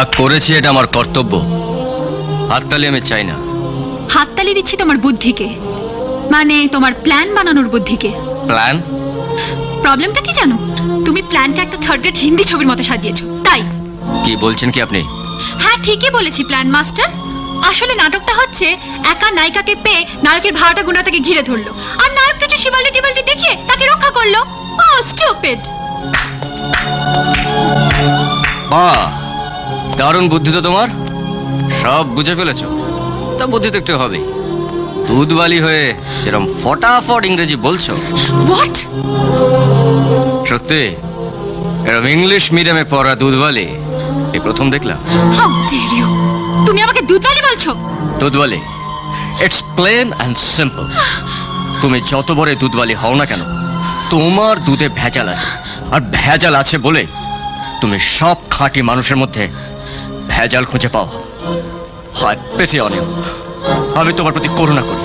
করেছি এটা আমার কর্তব্য। হাততালি আমি চাই না। হাততালি দিচ্ছি তোমার বুদ্ধিকে। মানে তোমার প্ল্যান বানানোর বুদ্ধিকে। প্ল্যান প্রবলেমটা কি জানো? তুমি প্ল্যানটা একটা থার্ড গ্রেড হিন্দি ছবির মতো সাজিয়েছো। তাই। কি বলছেন কি আপনি? হ্যাঁ ঠিকই বলেছি প্ল্যান মাস্টার আসলে নাটকটা হচ্ছে একা নায়িকাকে পেয়ে নায়কের ভাড়াটা গুণা তাকে ঘিরে ধরলো। আর নায়ক কিছু শিবালি টিবালি দেখিয়ে তাকে রক্ষা করল। ও স্টুপিড বাহ! দারুণ বুদ্ধি তো তোমার? সব বুঝে ফেলেছো। তা বুদ্ধি তো একটু হবে দুধবালি হয়ে যেরকম ফটাফট ইংরেজি বলছো। হোয়াট সত্যি এরকম ইংলিশ মিডিয়ামে পড়া দুধবালি এই প্রথম দেখলাম। হাউ ডেয়ার ইউ তুমি আমাকে দুধবালি বলছো? দুধবালি ইটস প্লেন অ্যান্ড সিম্পল তুমি যত বড় দুধবালি হও না কেন তোমার দুধে ভেজাল আছে। আর ভেজাল আছে বলে তুমি সব খাঁটি মানুষের মধ্যে ভেজাল খুঁজে পাও। হয় পেটে অনেক আমি তোমার প্রতি করুণা করি।